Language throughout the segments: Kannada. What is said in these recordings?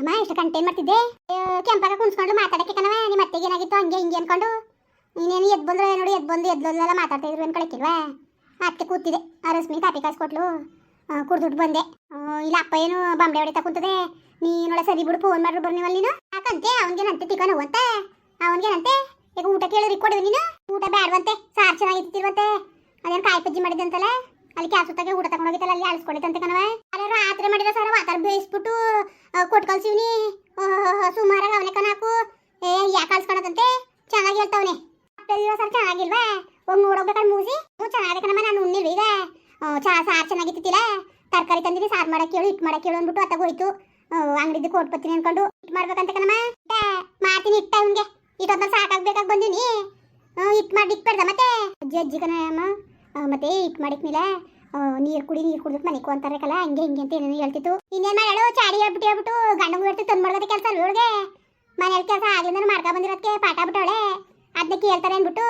ಅಮ್ಮ, ಎಷ್ಟು ಕಂಟೇನ್ ಮಾಡ್ತಿದ್ದೆ? ಕೆಂಪಾಗ ಕುಣಿಸ್ಕೊಂಡು ಮಾತಾಡಕ್ಕೆ ಕಣವ ನಿಮ್ಮ ಅತ್ತೆಗೆ ಏನಾಗಿತ್ತು? ಹಂಗೆ ಹಿಂಗೆ ಅನ್ಕೊಂಡು. ನೀನೇನು ಎದ್ದು ಬಂದ್ರೆ ನೋಡಿ ಎದ್ದು ಬಂದು ಎದ್ದೆಲ್ಲ ಮಾತಾಡ್ತಾ ಇದ್ರು ಅನ್ಕೊಳಕ್ಕಿಲ್ವಾ ಅದಕ್ಕೆ ಕೂತಿದೆ. ರಶ್ಮಿ ಕಾಪಿ ಕಾಸ್ಕೊಟ್ಲು ಕುಡ್ದುಟ್ಟು ಬಂದೆ. ಇಲ್ಲ, ಅಪ್ಪ ಏನು ಬಾಂಬೆ ಹೊಡಿತಾ ಕುಂತದೆ. ನೋಡ ಸರಿ ಬಿಡು ಫೋನ್ ಮಾಡ್ರು ಬರ್ನಿವಲ್ಲ ನೀನು. ಯಾಕಂತೆ? ಅವನಿಗೇನಂತೆ ತಿಕ್ಕನ ಅಂತ? ಅವನಿಗೇನಂತೆ? ಈಗ ಊಟ ಕೇಳಿದ್ರೆ ಕೊಡುವೆ ನೀನು. ಊಟ ಬೇಡವಂತೆ ಸಾರು ಚೆನ್ನಾಗಿತ್ತಿರುವಂತೆ ಅದೇನು ಕಾಯಿ ಪಜ್ಜಿ ಮಾಡಿದಂತಲ್ಲ ಅಲ್ಲಿ ಕ್ಯಾಸುತ್ತಾಗೆ ಊಟ ತಗೊಂಡೋಗಿತ್ತಲ್ಲ ಅಲ್ಲಿ ಅಳಿಸ್ಕೊಡಿತಂತೆ ಕಣವ ಅಲ್ಲ ರಾತ್ರಿ ಮಾಡಿದ ಸರ ವಾತಾರ ಬೇಯಿಸ್ಬಿಟ್ಟು ಸುಮಾರ ಸುಮಾರಾಗ ಅವನೇ ಕಣಾಕು. ಏ ಯಾಕೆ ಕಳ್ಸ್ಕೊಳದಂತೆ ಚೆನ್ನಾಗಿ ಹೇಳ್ತಾವನೆ. ಅಪ್ಪಿಲ್ವ ಸರ್ ಚೆನ್ನಾಗಿಲ್ವಾ? ಒಂದು ನೋಡೋಗ್ಬೇಕಾದ್ರೆ ಮೂಸಿ. ಹ್ಞೂ ಚೆನ್ನಾಗಿದೆ ಕಣಮ್ಮ ನಾನು ಉಣ್ಣಿಲ್ವ ಈಗ? ಚಾ ಸಾರು ಚೆನ್ನಾಗಿತ್ತಿಲ್ಲ ತರಕಾರಿ ತಂದಿರಿ ಸಾರು ಮಾಡಕ್ಕೆ ಹೇಳು ಹಿಟ್ಟು ಮಾಡಕ್ಕೆ ಹೇಳು ಅಂದ್ಬಿಟ್ಟು ಅತ್ತಾಗ ಹೋಯ್ತು. ಅಂಗಡಿದ್ದು ಕೋಟ್ ಬರ್ತೀನಿ ಅನ್ಕೊಂಡು ಹಿಟ್ಟು ಮಾಡ್ಬೇಕಂತ ಕಣಮ್ಮ ಇಟ್ಟ, ಮಾಡ್ತೀನಿ ಇಟ್ಟ ಅವ್ನಿಗೆ ಇಟ್ಟೊಂದ್ಮೇಲೆ ಸಾಕಾಗ್ಬೇಕಾಗಿ ಬಂದೀನಿ. ಹಿಟ್ಟು ಮಾಡಿ ಇಟ್ಬೇಡ್ದ ಮತ್ತೆ? ಅಜ್ಜಿ ಅಜ್ಜಿ ಕಣ ಅಮ್ಮ. ಆ, ಮತ್ತೆ ಹಿಟ್ಟು ಮಾಡಿದ್ಮೇಲೆ ನೀರು ಕುಡಿ ನೀರು ಕುಡಿದ್ ಮನೆಗೆ ಅಂತಾರಕ್ಕಲ್ಲ ಹಂಗೆ ಹಿಂಗೆ ಅಂತ ಏನೇನು ಹೇಳ್ತಿತ್ತು. ಇನ್ನೇನು ಮಾಡಾಳು ಚಾಡಿ ಹೇಳ್ಬಿಟ್ಟು ಹೇಳ್ಬಿಟ್ಟು ಗಂಡ ಮುಗಿರ್ತಿ ತಂದು ಮಾಡೋದ ಕೆಲಸ ಅಲ್ವ ಇವಳಿಗೆ. ಮನೇಲಿ ಕೆಲಸ ಆಗ್ಲಿಂದ ಮಾಡ್ಕೊ ಬಂದಿರೋದಕ್ಕೆ ಪಾಠ ಬಿಟ್ಟವಳೆ. ಅದಕ್ಕೆ ಕೇಳ್ತಾರೆ ಅಂದ್ಬಿಟ್ಟು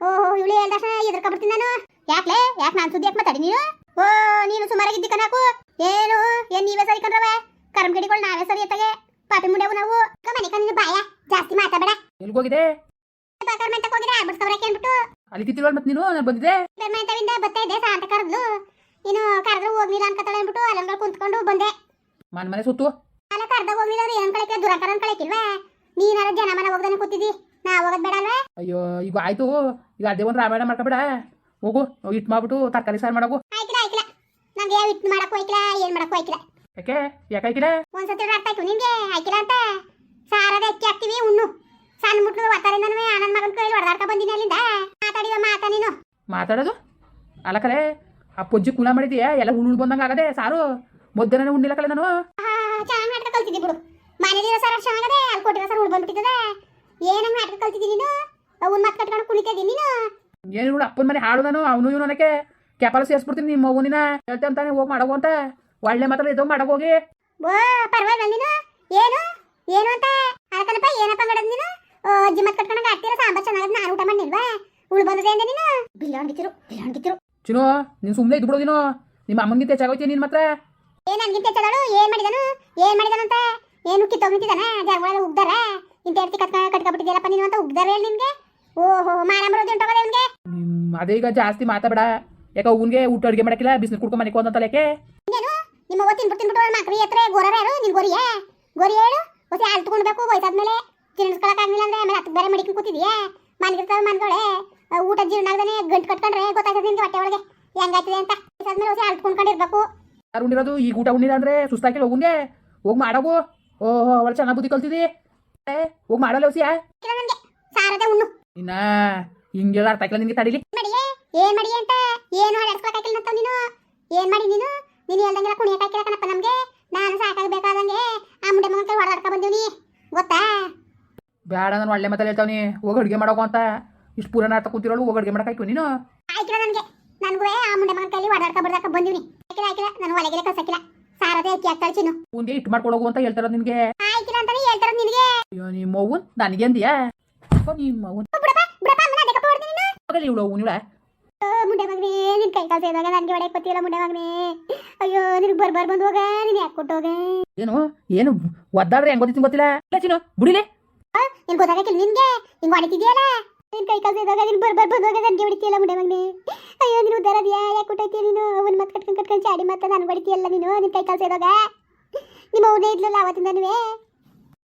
ಓಹೋ ಇವಳು ಹೇಳ್ದ ತಕ್ಷಣ ಎದ್ರಕೊಬಿಡ್ತೀನಿ ನಾನು. ಯಾಕ್ಲೆ ಯಾಕೆ ನಾನು ಸುದ್ದಿ ಯಾಕೆ ಮಾತಾಡಿ ನೀನು? ಓ ನೀನು ಸುಮಾರಾಗಿದ್ದಿ ಕಣಾಕು. ಏನು ಏನ್ ನೀವೇ ಸರಿ ಕಣ್ರವ ಕರ್ಮ ಗಿಡಿಗಳು ನಾವೇ ಸರಿ ಎತ್ತಗೆ. ಪಾಪಿ ಮುಂಡೆವು ನಾವು. ಮನೆ ಕಂದು ಬಾಯ? ಜಾಸ್ತಿ ಮಾತಾಡಬೇಡ. ಎಲ್ಗೋಗಿದೆ ಹೋಗಿದ್ರೆ ಆಡ್ಬಿಡ್ಸ್ಕವ್ರಕ್ಕೆ ಅಂದ್ಬಿಟ್ಟು ಅಲ್ಲಿ ತಿತ್ತಿಲ್ವಲ್ ಮತ್ತೆ ನೀನು? ನಾನು ಬಂದಿದ್ದೆ. ಗೌರ್ಮೆಂಟವಿಂದ ಬರ್ತಾ ಇದ್ದೆ ಸಾಂತ ಕರೆದ್ಲು. ನೀನು ಕರೆದ್ರೆ ಹೋಗ್ಲಿಲ್ಲ ಅನ್ಕತಾಳೆ ಅಂದ್ಬಿಟ್ಟು ಅಲ್ಲಂಗಳು ಕುಂತ್ಕೊಂಡು ಬಂದೆ. ಮನ್ ಮನೆ ಸುತ್ತು. ಅಲ್ಲ ಕರೆದ ಹೋಗ್ಲಿಲ್ಲ ಅಂದ್ರೆ ಏನ್ ಕಳಕ್ಕೆ? ದುರಂಕರ ಅನ್ಕೊಳಕಿಲ್ವಾ ನೀನಾರ ಜನ ಮನೆ ಹೋಗ್ದಾನೆ ಕೂತಿದ್ದಿ. ನಾ ಹೋಗೋದ್ ಬೇಡ ಅಲ್ವಾ? ಅಯ್ಯೋ ಈಗ ಆಯ್ತು. ಈಗ ಅದೇ ಒಂದು ರಾಮಾಯಣ ಮಾಡ್ಕೊಬೇಡ. ಹೋಗು ಇಟ್ಟು ಮಾಡ್ಬಿಟ್ಟು ತರಕಾರಿ ಸಾರು ಮಾಡೋಗು. ಆಯ್ತಿಲ್ಲ ಆಯ್ಕಿಲ್ಲ. ನಮ್ಗೆ ಹಿಟ್ ಮಾಡಕ್ಕೂ ಆಯ್ತಿಲ್ಲ ಏನ್ ಮಾಡಕ್ಕೂ ಆಯ್ತಿಲ್ಲ ಯಾಕೆ? ಯಾಕಾಯ್ಕಿಲ್ಲ ಒಂದ್ಸತಿ ಅರ್ಥ ಆಯ್ತು ನಿಮ್ಗೆ ಆಯ್ತಿಲ್ಲ ಅಂತ? ಸಾರದ ಅಕ್ಕಿ ಹಾಕ್ತಿವಿ ಉಣ್ಣು. ಸಣ್ಣ ಮುಟ್ಲು ಒತ್ತಾರಿಂದನೂ ಆನಂದ್ ಮಗನ ಕೈಲಿ ಹೊಡೆದಾಡ್ಕ ಬಂದಿನಿ ಅಲ್ಲಿಂದ. ಮಾತಾಡಿವ ಮಾತ ನೀನು? ಮಾತಾಡೋದು? ಅಲ್ಲ ಕಲೆ ಆ ಪೊಜ್ಜಿ ಕುಲ ಮಾಡಿದ್ಯಾ? ಎಲ್ಲ ಹುಣ್ಣು ಬಂದಂಗೆ ಆಗದೆ ಸಾರು? ಮೊದಲನೇ ಉಣ್ಣಿಲ್ಲ ಕಲೆ ನಾನು? ಚೆನ್ನಾಗಿ ನಾಟಕ ಕಲ್ತಿದ್ದಿ ಬಿಡು. ಮನೇಲಿರೋ ಸರ್ ಚೆನ್ನಾಗದೆ ಅಲ್ಲಿ ಕೊಟ್ಟಿರೋ ಸರ್ ಉಳ್ಬಂದ್ಬಿಟ್ಟಿದ್ದದ ಏನಂಗ್ ನಾಟಕ ಕಲ್ತಿದ್ದಿ ನೀನು? ಅವನ್ ಮತ್ ಕಟ್ಕೊಂಡು ಕುಣಿತಿದ್ದೀನಿ ನೀನು? ಏನು ಇವಳು ಅಪ್ಪನ ಮನೆ ಹಾಳು ನಾನು ಅವನು ಇವನು ನನಗೆ ಕ್ಯಾಪಲ್ ಸೇರಿಸ್ಬಿಡ್ತೀನಿ ನಿಮ್ಮ ಮಗುನಿನ ಹೇಳ್ತೆ ಅಂತಾನೆ ಹೋಗಿ ಮಾಡೋ ಅಂತ. ಒಳ್ಳೆ ಮಾತ್ರ ಇದ್ದವ್ ಹೋಗಿ. ಓ ಪರವಾಗಿಲ್ಲ ನೀನು? ಏನು? ಏನು ಅಂತ? ಅದಕ್ಕನಪ್ಪ ಏನಪ್ಪ ನೀನು? ಅಜ್ಜಿ ಮತ್ ಕಟ್ಕೊಂಡಂಗ ಆಡ್ತೀರ ಸಾಂಬಾರ್ ಚೆನ್ನಾಗಿ ನಾನು ಊಟ ಮಾಡಿಲ್ವಾ ಉಳ್ ಬಂದದೆ ಅಂದೆ ನೀನು? ಬಿಲ್ಲೋಣ್ಗಿತ್ತಿರು ಬಿಲ್ಲೋಣ್ಗಿತ್ತಿರು ಚಿನೋ ನೀನು ಸುಮ್ಮನೆ ಇದ್ಬಿಡು ನೀನು. ನಿಮ್ಮ ಅಮ್ಮನಿಗೆ ಹೆಚ್ಚಾಗೋಯ್ತಿ ನೀನು ಮಾತ್ರ. ಏನ್ ನನ್ಗಿಂತ ಹೆಚ್ಚದಳು ಏನ್ ಮಾಡಿದನು? ಏನ್ ಮಾಡಿದನಂತ ಏನು ಕಿತ್ತೋಗ್ನಿಟ್ಟಿದಾನ ಜಾಗಗಳ ಉಗ್ದಾರ? ಇಂತ ಎರ್ತಿ ಕಟ್ಕ ಕಟ್ಕೊಬಿಟ್ಟಿದ್ಯಲ್ಲಪ್ಪ ನೀನು ಅಂತ ಉಗ್ದಾರ ಹೇಳಿ ನಿನ್ಗೆ? ಓಹೋ ಮಾನ ಬರೋದು ಉಂಟೋಗದೆ ಅವ್ನಿಗೆ ಹ್ಮ್, ಅದೇ ಈಗ ಜಾಸ್ತಿ ಮಾತಾಡ ಯಾಕೆ ಅವ್ನಿಗೆ ಊಟ ಅಡುಗೆ ಮಾಡಕ್ಕಿಲ್ಲ ಬಿಸಿಲು ಕುಡ್ಕೊಂಡು ಮನೆಗೆ ಹೋದಂತಲ್ಲ ಯಾಕೆ ಇನ್ನೇನು? ನಿಮ್ಮ ಅವ್ವ ತಿನ್ಬಿಟ್ಟು ತಿನ್ಬಿಟ್ಟು ಮಕ್ರಿ ಎತ್ತರ ಗೋರರ ಯಾರು? ನಿನ್ ಗೋರಿಯೇ? ಗೋರಿ ಹೇಳು. ಹೊಸ ಹಾಲು ತಗೊಂಡ್ಬೇಕು ವಯಸ್ಸಾದ್ಮೇಲೆ ತಿನ್ನಿಸ್ಕೊಳಕ್ಕಾಗ್ಲಿಲ್ಲ ಅಂದ್ರೆ ಆಮೇಲೆ ಹತ್ತು ಬೇರೆ ಮಡಿಕೊಂಡು ಕೂತಿದ್ಯಾ? ಮನ್ಗಿರ್ತಾವ ಮನ್ಗಳೇ. ಊಟ ಜೀರ್ಣ ಆಗದೆ ಗಂಟು ಕಟ್ಕೊಂಡ್ರೆ ಗೊತ್ತಾಗ್ತದೆ ನಿಮ್ಗೆ ಹೊಟ್ಟೆ ಒಳಗೆ. ಹೆಂಗಾಯ್ತದೆ ಅಂತ? ವಯಸ್ಸಾದ್ಮೇಲೆ ಹೊಸ ಹಾಲು ತಗೊಂಡ್ಕೊಂಡಿರ್ಬೇಕು ಯಾರು ಉಂಡಿರೋದು ಈಗ ಊಟ ಉಣ್ಣಿಲ್ಲ ಅಂದ್ರೆ ಸುಸ್ತಾಕಿಲ್ಲ ಹೋಗುಂಗೆ ಹೋಗಿ ಮಾಡೋಗು. ಓಹೋ ಅವಳು ಚೆನ್ನಾಗಿ ಬುದ್ಧಿ ಕಲ್ತಿದಿ. ಹೋಗಿ ಮಾಡಲ್ಲ ಹೊಸಿಯಾ? ನನಗೆ ಸಾರದೆ ಉಣ್ಣು. ಇನ್ನ ಹಿಂಗೆಲ್ಲ ಅರ್ಥ ಆಗಿಲ್ಲ ನಿನಗೆ ತಡಿಲಿ ಮಾಡಿಯೇ? ಏನ್ ಮಾಡಿ ಅಂತ? ಏನು ಅಡ್ಸ್ಕೊಳಕ್ಕಾಗಿಲ್ಲ ಅಂತ ನೀನು? ಏನ್ ಮಾಡಿ ನೀನು? ನೀನು ಹೇಳ್ದಂಗೆಲ್ಲ ಕುಣಿಯಕ್ಕಾಗಿಲ್ಲ ಕಣಪ್ಪ ನಮ್ಗೆ. ನಾನು ಸಾಕಾಗಬೇಕಾದಂಗೆ ಆ ಮುಂಡೆ ಮಗನ ಕೈ ಹೊಡೆದಾಡ್ಕ ಬಂದೀನಿ ಗೊತ್ತಾ? ಬೇಡ ನಾನು ಒಳ್ಳೆ ಮಾತಲ್ಲಿ ಹೇಳ್ತಾವನಿ. ಹೋಗಿ ಅಡುಗೆ ಮಾಡೋಕು ಅಂತ. ಇಷ್ಟು ಪೂರ ಅರ್ಥ ಕೂತಿರೋಳು ಹೋಗಿ ಅಡುಗೆ ಮಾಡಕ್ಕಾಯ್ತು ನೀನು? ಆಯ್ಕಿಲ್ಲ ನನಗೆ. ನನಗೂ ಆ ಮುಂಡೆ ಮಗನ ಕೈಲಿ ಹೊಡೆದಾಡ್ಕ ಬಡ್ದಾಕ ಬಂದೀನಿ ಆಯ್ಕಿಲ್ಲ ಆಯ್ಕಿಲ್ಲ. ನಾನು ಒಳಗೆಲ್ಲ ಕಸಕಿಲ್ಲ ಸಾರದೆ ಅಕ್ಕಿ ಹಾಕ್ತಾಳೆ ಚಿನ್ನು. ಮುಂದೆ ಇಟ್ಟು ಮಾಡ್ಕೊಡೋಗು ಅಂತ ಹೇಳ್ತಾರೋದು ನಿನಗೆ. ಆಯ್ಕಿಲ್ಲ ಅಂತಾನೆ ಹೇಳ್ತಾರ ನಿನಗೆ. ಅಯ್ಯೋ ನಿಮ್ಮ ಅವ್ವನ್ ನನಗೆ ಅಂದಿಯಾ? ನಿಮ್ಮ ಬಿಡಪ್ಪ ಬಿಡಪ್ಪ ಅಮ್ಮನ ಅದಕ್ಕೆ ಹೊಡ್ತೀನಿ ನೀನು. ಹೋಗಲಿ ಇವಳು ಮುಂಡೆ ಮಗನೇ ನಿನ್ ಕೈ ಕಾಲು ಸೇದಾಗ ನನಗೆ ಹೊಡೆಯಕ್ಕೆ ಗೊತ್ತಿಲ್ಲ ಮುಂಡೆ ಮಗನೇ. ಅಯ್ಯೋ ನಿನಗೆ ಬರ್ ಬಂದು ಹೋಗ ನೀನು ಯಾಕೆ ಕೊಟ್ಟೋಗ ಏನು ಏನು ಒದ್ದಾಡ್ರೆ ಹೆಂಗ್ ಗೊತ್ತಿತ್ತು ಗೊತ್ತಿಲ್ಲ? ಚಿನ್ನು ಬಿಡಿಲಿ. ನಿನ್ ಗೊತ್ತಾಗಕ್ಕಿಲ್ಲ ನಿನ್ಗೆ. ಹಿಂಗ್ ಹೊಡಿತಿದ್ಯಲ್ಲ. ನಿನ್ ಕೈ ಕಾಲು ಸೇದಾಗ ನೀನು ಬರ್ ಬರ್ಬೋದು ಹೋಗಿ ನನಗೆ ಹೊಡಿತೀಯಲ್ಲ ಮುಂಡೆ ಮಗನೆ? ಅಯ್ಯೋ ನೀನು ಉದ್ದಾರ ಅದ್ಯಾ? ಯಾಕೆ ಕೊಟ್ಟೈತಿ ನೀನು? ಅವನ್ ಮತ್ ಕಟ್ಕೊಂಡ್ ಕಟ್ಕೊಂಡ್ ಚಾಡಿ ಮತ್ತೆ ನಾನು ಹೊಡಿತೀಯಲ್ಲ ನೀನು ನಿನ್ ಕೈ ಕಾಲು ಸೇದಾಗ ನಿಮ್ಮ ಅವನೇ ಇದ್ಲಲ್ಲ ಅವತ್ತಿಂದನೂ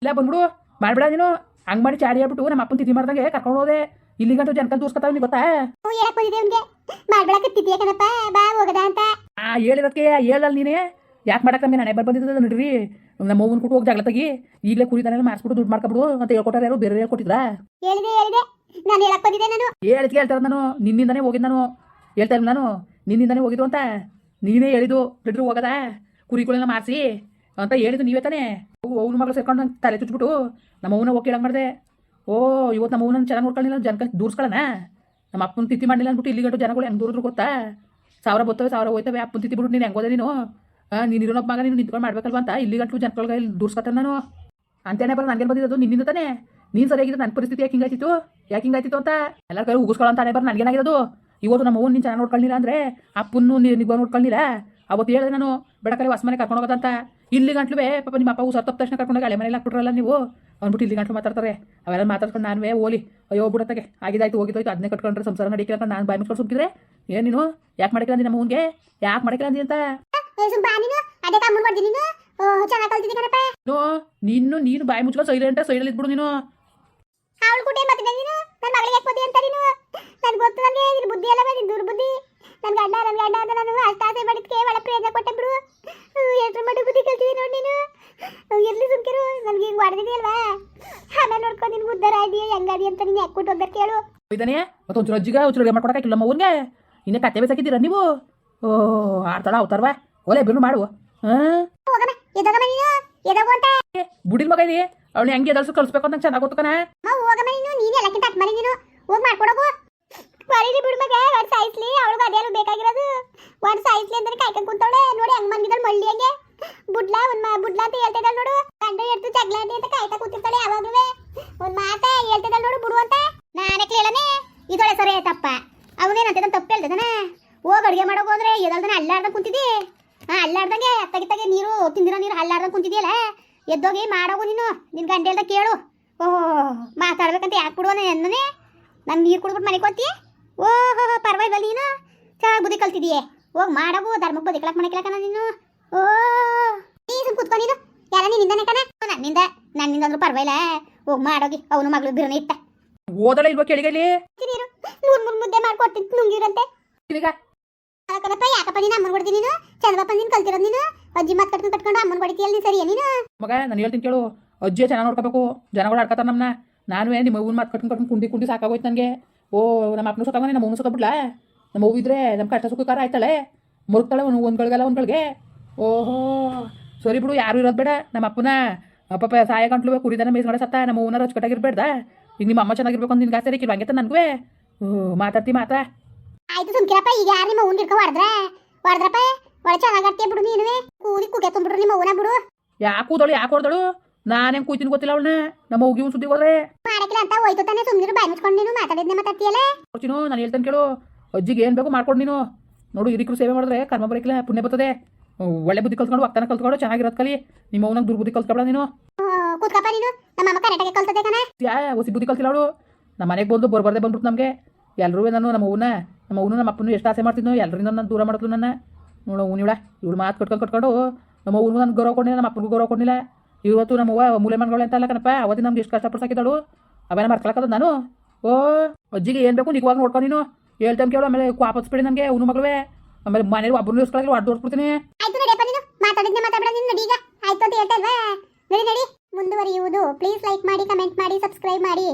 ಇಲ್ಲ ಬಂದ್ಬಿಡು. ಮಾಡ್ಬೇಡ ನೀನು. ಹಂಗ್ ಮಾಡಿ ಚಾಡಿ ಆಗ್ಬಿಟ್ಟು ನಮ್ಮ ಅಪ್ಪನ ತಿಥಿ ಮಾಡ್ದಂಗೆ ಕರ್ಕೊಂಡು ಹೋದೆ. ಇಲ್ಲಿ ಗಂಟು ಜನಕಲ್ ತೋರ್ಸ್ಕೊತಾವ ನೀ ಗೊತ್ತಾ? ಹ್ಞೂ ಹೇಳಕ್ ಬಂದಿದ್ದೆ ಅವ್ನಿಗೆ. ಮಾಡ್ಬೇಡಕತ್ತಿದ್ಯಾ ಕಣಪ್ಪ? ಬಾ ಹೋಗದ ಅಂತ. ಆ ಹೇಳಿರೋದಕ್ಕೆ ಹೇಳಲ್ಲ ನೀನೇ. ಯಾಕೆ ಮಾಡಕ್ಕೆ ನಮಗೆ ನಾನೇ ಬಂದಿದ್ದ ನೋಡ್ರಿ. ನಮ್ಮ ಅವ್ವನ ಕೊಟ್ಟು ಹೋಗಿ ಜಗಳ ತಗಿ ಈಗಲೇ ಕುರಿತಾನೆ ಮಾಡಿಸ್ಬಿಟ್ಟು ದುಡ್ಡು ಮಾಡ್ಕೊಬಿಡು ಅಂತ ಹೇಳ್ಕೊಟ್ಟಾರ ಯಾರು ಬೇರೆ ಕೊಟ್ಟಿದ್ರಾ? ಹೇಳಿದೆ ಹೇಳಿದೆ. ನಾನು ಹೇಳಕ್ ಬಂದಿದ್ದೆ ನಾನು. ಹೇಳಿದ್ ಹೇಳ್ತಾರ ನಾನು, ನಿನ್ನಿಂದಾನೇ ಹೋಗಿದ್ ನಾನು. ಹೇಳ್ತಾ ಇಲ್ಲ ನಾನು, ನಿನ್ನಿಂದಾನೇ ಹೋಗಿದ್ದು ಅಂತ. ನೀನೇ ಹೇಳಿದ್ದು, ಬಿಡ್ರು ಹೋಗದ ಕುರಿಗಳನ್ನ ಮಾರಿಸಿ ಅಂತ ಹೇಳಿದ್ದು ನೀವೇ ತಾನೇ. ಅವ್ನ ಮಗಳು ಸೇರ್ಕೊಂಡು ನಂಗೆ ತಲೆ ಚುಚ್ಬಿಟ್ಟು. ನಮ್ಮ ಅವನ ಹೋಗಿ ಕೇಳಂಗೆ ಮಾಡಿದೆ. ಓ ಇವತ್ತು ನಮ್ಮ ಅವನನ್ನು ಚೆನ್ನಾಗಿ ನೋಡ್ಕೊಳ್ಳಿಲ್ಲ ಜನಕ ದೂರ್ಸ್ಕೊಳ್ಳೋಣ ನಮ್ಮ ಅಪ್ಪನ ತಿತಿ ಮಾಡಲಿಲ್ಲ ಅಂದ್ಬಿಟ್ಟು ಇಲ್ಲಿ ಗಂಟು ಜನಗಳು ಹೆಂಗೆ ದೂರಿದ್ರು ಗೊತ್ತಾ? ಸಾವಿರ ಬರ್ತವೆ ಸಾವಿರ ಹೋಯ್ತವೆ, ಅಪ್ಪನ ತಿತಿ ಬಿಟ್ಟು ನೀನು ಹೆಂಗೆ ಹೋದೆ ನೀನು? ನೀನು ಇರೋನೊಬ್ಬ ಮಗ ನೀನು ನಿಂತ್ಕೊಂಡು ಮಾಡ್ಬೇಕಲ್ವ ಅಂತ? ಇಲ್ಲಿ ಗಂಟು ಜನಗಳಿಗೆ ಇಲ್ಲಿ ದೂರ್ಸ್ಕೊತಾನೆ ನಾನು. ಅಂತೇನೆ ಬರೋ ನನಗೆ ಬಂದಿದ್ದು ನಿನ್ನಿಂದ ತಾನೇ? ನೀನು ಸರಿಯಾಗಿದ್ದು ನನ್ನ ಪರಿಸ್ಥಿತಿ ಯಾಕೆ ಹಿಂಗಾಯ್ತಿತ್ತು? ಯಾಕೆ ಹಿಂಗಾಯ್ತಿತ್ತು ಅಂತ? ಎಲ್ಲರ ಕೈ ಉಗಿಸ್ಕೊಳ್ಳೋ ಅಂತಾನೆ ಬರ್ ನನಗೇನಾಗಿರೋದು? ಇವತ್ತು ನಮ್ಮ ಅವ್ನು ನೀನು ಚೆನ್ನಾಗಿ ನೋಡ್ಕೊಳ್ಳಿಲ್ಲ ಅಂದರೆ ಅಪ್ಪನ್ನು ನಿಗೋ ನೋಡ್ಕೊಳ್ಳಿಲ್ಲ ಅವತ್ತು ಹೇಳಿದೆ ನಾನು ಬೆಡಕಲ್ಲಿ ಹೊಸಮನೆ ಮನೆ ಕರ್ಕೊಂಡು ಹೋಗೋದಂತ. ಇಲ್ಲಿ ಗಂಟ್ಲು ಪಾಪ ನಿಮ್ಮ ಅಪ್ಪ ಸತ್ತ ತಕ್ಷಣ ಕರ್ಕೊಂಡೋಗಿ ಹಳೆ ಮನೆಯಲ್ಲಿ ಹಾಕ್ಬಿಟ್ರಲ್ಲ ನೀವು? ಅಂದ್ಬಿಟ್ಟು ಇಲ್ಲಿ ಗಂಟ್ಲು ಮಾತಾಡ್ತಾರೆ. ಅವೆಲ್ಲ ಮಾತಾಡ್ಕೊಂಡು ನಾನುವೇ ಓಲಿ. ಅಯ್ಯೋ ಬಿಡತ್ತಾಗೆ ಆಗಿದಾಯ್ತು ಹೋಗಿದ್ದೋಯ್ತು. ಅದನ್ನೇ ಕಟ್ಕೊಂಡ್ರೆ ಸಂಸಾರ ನಡೀಕಿಲ್ಲ ಅಂತ ನಾನು ಬಾಯಿ ಮುಚ್ಕೊಂಡು ಸುಮ್ಕಿದ್ರೆ? ಏನು ನೀನು? ಯಾಕೆ ಮಾಡಿಕಿಲ್ಲ ಅಂದಿ ನಮ್ಮ ಅವ್ನಿಗೆ ಯಾಕೆ ಮಾಡಿಕಿಲ್ಲ ಅಂದಿ ಅಂತ? ನೀನು. ನೀನು. ನೀನು ನೀನು ನೀನು ಬಾಯಿ ಮುಚ್ಕೊಂಡು ಸೈಲೆಂಟ ಸೈಡಲ್ಲಿ ಇದ್ಬಿಡು ನೀನು ಅವಳು ಕೂಡ ಮತ್ತೆ ನೀನು ನನ್ನ ಮಗಳಿಗೆ ಯಾಕೆ ಬುದ್ಧಿ ಅಂತ ನೀನು ನನ್ಗೆ ಗೊತ್ತು ನನಗೆ ನಿನ್ನ ಬುದ್ಧಿ ಎಲ್ಲ ಬಂದಿದ್ದು ದುರ್ಬುದ್ಧಿ ನನ್ನ ಗಂಡ ನನ್ನ ಗಂಡ ಅಂತ ನಾನು ಅಷ್ಟಾಸೆ ಮಾಡಿದ್ಕೆ ಒಳ ಪ್ರಯತ್ನ ಕೊಟ್ಟೆ ಬಿಡು ಎಷ್ಟು ಮಾಡಿ ಬುದ್ಧಿ ಕಲ್ತಿದ್ದಿ ನೋಡಿ ನೀನು ಎಲ್ಲಿ ಸುಮ್ಕಿರು ನನಗೆ ಹಿಂಗೆ ಮಾಡಿದೆಯಲ್ವಾ ಆಮೇಲೆ ನೋಡ್ಕೊಂಡು ನಿನ್ಗೆ ಉದ್ದಾರ ಹೆಂಗಾದಿ ಅಂತ ನೀನು ಯಾಕೆ ಕೊಟ್ಟು ಹೋಗ್ಬೇಕು ಕೇಳು ಇದ್ದಾನೆ ಮತ್ತೆ ಒಂಚೂರು ಅಜ್ಜಿಗೆ ಒಂಚೂರು ಅಡುಗೆ ಮಾಡ್ಕೊಡಕ್ಕಿಲ್ಲ ನಮ್ಮ ಅವ್ನಿಗೆ? ಇನ್ನೇ ಕತ್ತೆ ಬೇಸಾಕಿದ್ದೀರ ನೀವು? ಓ ಆಡ್ತಾಳ ಅವತಾರವಾ ಒಲೆ ಬಿರು ಮಾಡು. ಹಾಂ? ಬುಡಿನ ಮಗ ಇದೆ ಅವಳು ಹೆಂಗೆ ಎದಲ್ಸು ಕಳಿಸ್ಬೇಕು ಅಂತ ಚೆನ್ನಾಗಿ ಗೊತ್ತಕನ ಹೋಗಮ್ಮ ನೀನು. ನೀನು ಎಲ್ಲಕ್ಕಿಂತ ಅಟ್ ಮರಿ ನೀನು. ಹೋಗಿ ಮಾಡ್ಕೊಡೋಗು ಬರೀಲಿ ಬಿಡು ಮಗ ಒಂದು ಸಾಯಿಸ್ಲಿ. ಅವಳಿಗೆ ಅದೇನು ಬೇಕಾಗಿರೋದು. ಒಂದು ಸಾಯಿಸ್ಲಿ ಅಂದ್ರೆ ಕಾಯ್ಕೊಂಡು ಕುಂತವಳೆ. ನೋಡಿ ಹೆಂಗ್ ಬಂದಿದ್ದಾಳೆ ಮಳ್ಳಿ ಹಂಗೆ. ಬುಡ್ಲಾ ಒಂದ್ ಬುಡ್ಲಾ ಅಂತ ಹೇಳ್ತಿದ್ದಾಳೆ ನೋಡು. ಗಂಡ ಎಡ್ತು ಜಗಳ ಆಡಿ ಅಂತ ಕಾಯ್ತಾ ಕೂತಿರ್ತಾಳೆ ಯಾವಾಗ್ಲೂ. ಒಂದ್ ಮಾತ ಹೇಳ್ತಿದ್ದಾಳೆ ನೋಡು ಬಿಡು ಅಂತ. ನಾನೇ ಕೇಳನೆ ಇದೊಳೆ ಸರಿ ಆಯ್ತಪ್ಪ. ಅವನೇನಂತ? ಅಂತ ತಪ್ಪು ಹೇಳ್ತಿದ್ದಾನೆ ಹೋಗಿ ಅಡುಗೆ ಮಾಡೋಕೆ ಹೋದ್ರೆ ಎದಲ್ದನ ಅಲ್ಲಾಡ್ದಂಗೆ ಕುಂತಿದ್ದಿ? ಹಾ ಅಲ್ಲಾಡ್ದಂಗೆ ತಗಿ ನೀರು, ತಿಂದಿರೋ ನೀರು ಅಲ್ಲಾಡ್ದಂಗೆ ಕುಂತಿದ್ಯಲ್ಲ? ಎದ್ದೋಗಿ ಮಾಡೋಗು ನೀನು. ನಿನ್ ಗಂಡ ಹೇಳ್ದ ಕೇಳು. ಓಹೋ, ಮಾತಾಡ್ಬೇಕಂತ ಯಾಕೆ ಬಿಡುವನೆ ಅನ್ನನೇ? ನಾನು ನೀರು ಕುಡ್ಬಿಟ್ಟು ಮನೆಗೆ ಹೋಗ್ತೀಯ ಓಹೋ, ಪರವಾಗಿಲ್ಲ ನೀನು. ಚೆನ್ನಾಗಿ ಬುದ್ಧಿ ಕಲ್ತಿದೀಯೆ ಹೋಗಿ ಮಾಡಬು ಧರ್ಮಕ್ಕೆ ಬದಿಕಲಕ್ಕ ಮನೆ ನೀನು. ಓ, ನೀ ಸುಮ್ ಕುತ್ಕೊ ನೀನು. ಯಾರ ನಿನ್ನಿಂದನೇ ಕಣ ನನ್ನಿಂದ ನನ್ನಿಂದ ಅಂದ್ರೂ ಪರವಾಗಿಲ್ಲ. ಹೋಗಿ ಮಾಡೋಗಿ. ಅವನು ಮಗಳು ಬಿರನೆ ಇಟ್ಟ. ಓದಳ ಇಲ್ವಾ ಕೆಳಗಲಿ ನೀರು ಮೂರ್ ಮೂರ್ ಮುದ್ದೆ ಮಾಡ್ಕೊಡ್ತೀನಿ ನುಂಗಿರಂತೆ ಈಗ ಕಣಪ್ಪ ಯಾಕಪ್ಪ ನೀನು ಅಮ್ಮನ ಹೊಡ್ದಿ ನೀನು? ಚಂದ್ರಪ್ಪ ನೀನು ಕಲ್ತಿರೋದು ನೀನು? ಅಜ್ಜಿ ಮಾತು ಕಟ್ಕೊಂಡು ಕಟ್ಕೊಂಡು ಅಮ್ಮನ ಹೊಡಿತೀಯಲ್ಲ ನೀನು ಸರಿ ನೀನು? ಮಗ ನಾನು ಹೇಳ್ತೀನಿ ಕೇಳು. ಅಜ್ಜಿ ಚೆನ್ನಾಗಿ ನೋಡ್ಕೋಬೇಕು. ಜನಗಳು ಆಡ್ಕೊತಾರೆ ನಮ್ಮನ್ನ ನಾನುವೇ ನಿಮ್ಮ ಅವ್ವನ ಮಾತು ಕಟ್ಕೊಂಡು ಕಟ್ಕೊಂಡು ಕುಂಡಿ ಕುಂಡಿ ಸಾಕಾಗೋಯ್ತು ನನಗೆ. ಓ ನಮ್ಮ ಅಪ್ಪನ ಸತ್ತವನೇ ನಮ್ಮ ಅವ್ನು ಸತ್ತಬಿಡ್ಲಾ ನಮ್ಮ ಅವ್ವ ಇದ್ರೆ ನಮ್ಮ ಕಷ್ಟ ಸುಖಕಾರ ಆಯ್ತಾಳೆ ಮುರುಗ್ತಾಳೆ ಒಂದು ಒಂದ್ಗಳಿಗೆಲ್ಲ ಒಂದ್ಗಳಿಗೆ. ಓಹೋ. ಸರಿ ಬಿಡು ಯಾರು ಇರೋದು ಬೇಡ. ನಮ್ಮ ಅಪ್ಪನ ಅಪ್ಪ ಸಾಯ ಗಂಟ್ಲು ಕುರಿದನ ಮಾಡ ಸತ್ತ. ನಮ್ಮ ಓನರ್ ಅಚ್ಚುಕಟ್ಟಾಗಿರ್ಬೇಡ್ದ ಈಗ ನಿಮ್ಮ ಅಮ್ಮ ಚೆನ್ನಾಗಿರ್ಬೇಕು ಅಂತ ನಿನ್ಗೆ ಆಸೆ ರೇಕಿಲ್ವ ಹಂಗೆ ನನಗೂ ಮಾತಾಡ್ತಿ ಮಾತಾ. ಆಯ್ತು ಸುಮ್ಕಿರಪ್ಪ ಈಗ ಯಾರು ನಿಮ್ಮ ಓನ್ ಹಿಡ್ಕೊ ಹೊಡೆದ್ರ? ಹೊಡೆದ್ರಪ್ಪ? ಒಳ್ಳೆ ಚೆನ್ನಾಗಾಡ್ತೀಯ ಬಿಡು ನೀನು ಕೂದಿ ಕುಕ್ಕೆ ತುಂಬಿಡ್ರು ನಿಮ್ಮ ಓನ ಬಿಡು. ಯಾಕೆ ಕೂದಳು ಯಾಕೆ ಹೊಡೆದಳು? ನಾನೇನ್ ಕೂತಿನ ಗೊತ್ತಿಲ್ಲ ಅವಳನ್ನ. ನಮ್ಮ ಹೋಗಿ ಒಂದು ಸುದ್ದಿ ಹೋದ್ರೆ. ಮಾಡಕ್ಕಿಲ್ಲ ಅಂತ ಹೋಯ್ತು ತಾನೆ ಸುಮ್ಮನೆ ಬಾಯಿ ಮುಚ್ಕೊಂಡು ನೀನು ಮಾತಾಡಿದ್ನೆ ಮಾತಾಡ್ತೀಯಲ್ಲ ಕೊಡ್ತೀನೋ ನಾನು ಹೇಳ್ತಾನೆ ಕೇಳು. ಅಜ್ಜಿಗೆ ಏನು ಬೇಕು ಮಾಡ್ಕೊಂಡು ನೀನು. ನೋಡು ಹಿರಿಕರು ಸೇವೆ ಮಾಡಿದ್ರೆ ಕರ್ಮ ಬರಕಿಲ್ಲ ಪುಣ್ಯ ಬರ್ತದೆ. ಒಳ್ಳೆ ಬುದ್ಧಿ ಕಲ್ತ್ಕೊಂಡು ಅಕ್ಕನ ಕಲ್ತ್ಕೊಂಡು ಚೆನ್ನಾಗಿರೋದು ಕಲಿ. ನಿಮ್ಮ ಅವನಾಗ ದುರ್ಬುದ್ಧಿ ಕಲ್ತ್ಕೊಳ ನೀನು. ಕೂತ್ಕಪ್ಪ ನೀನು. ನಮ್ಮ ಅಮ್ಮ ಕರೆಕ್ಟಾಗಿ ಕಲ್ತದೆ ಕಣ. ಯಾ ಹೊಸಿ ಬುದ್ಧಿ ಕಲ್ತಿಲ್ಲ ಅವಳು. ನಮ್ಮ ಮನೆಗೆ ಬಂದು ಬರ್ಬಾರ್ದೆ ಬಂದ್ಬಿಟ್ಟು ನಮಗೆ. ಎಲ್ಲರೂ ನಾನು ನಮ್ಮ ಅವನ ನಮ್ಮ ಅವನು ನಮ್ಮ ಅಪ್ಪನು ಎಷ್ಟು ಆಸೆ ಮಾಡ್ತಿದ್ನೋ ಎಲ್ಲರಿಂದ ನಾನು ದೂರ ಮಾಡಿದ್ಲು ನನ್ನ. ನೋಡು ಅವ್ನು ಇವಳ ಇವಳು ಮಾತು ಕಟ್ಕೊಂಡು ಕಟ್ಕೊಂಡು ನಮ್ಮ ಅವ್ವನು ನಾನು ಗೌರವ ಕೊಡಲಿಲ್ಲ ನಮ್ಮ ಅಪ್ಪನಿಗೂ ಗೌರವ ಕೊಡಲಿಲ್ಲ. ಇವತ್ತು ನಮ್ಮ ಅವ್ವ ಮೂಲೆ ಮನ್ಗಳು ಅಂತ ಅಲ್ಲ ಕಣಪ್ಪ ಅವತ್ತಿನ ನಮ್ಗೆ ಎಷ್ಟು ಅವೇನ ಅವೆಲ್ಲ ಮರ್ಕೊಳಕ್ಕದ ನಾನು. ಓ ಅಜ್ಜಿಗೆ ಏನು ಬೇಕು ನಿಜವಾಗ ನೋಡ್ಕೊಂಡು ನೀನು. ಹೇಳ್ತೇನೆ ಕೇಳು ಆಮೇಲೆ ವಾಪಸ್ಬಿಡಿ ನಮಗೆ ಅವನು ಮಗಳೇ ಆಮೇಲೆ ಮನೇಲಿ ಒಬ್ಬರು ಇಸ್ಕೊಳಕ್ಕೆ ಹೊಡೆದು ಹೊಡ್ಬಿಡ್ತೀನಿ ಆಯ್ತು ನಡಿಯಪ್ಪ ನೀನು. ಮಾತಾಡಿದ್ನೆ ಮಾತಾಡ ನೀನು, ನಡಿ ಈಗ. ಆಯ್ತು ಅಂತ ಹೇಳ್ತಾ ಇಲ್ವಾ? ನಡಿ ಮುಂದುವರಿಯುವುದು. ಪ್ಲೀಸ್ ಲೈಕ್ ಮಾಡಿ ಕಮೆಂಟ್ ಮಾಡಿ ಸಬ್ಸ್ಕ್ರೈಬ್ ಮಾಡಿ.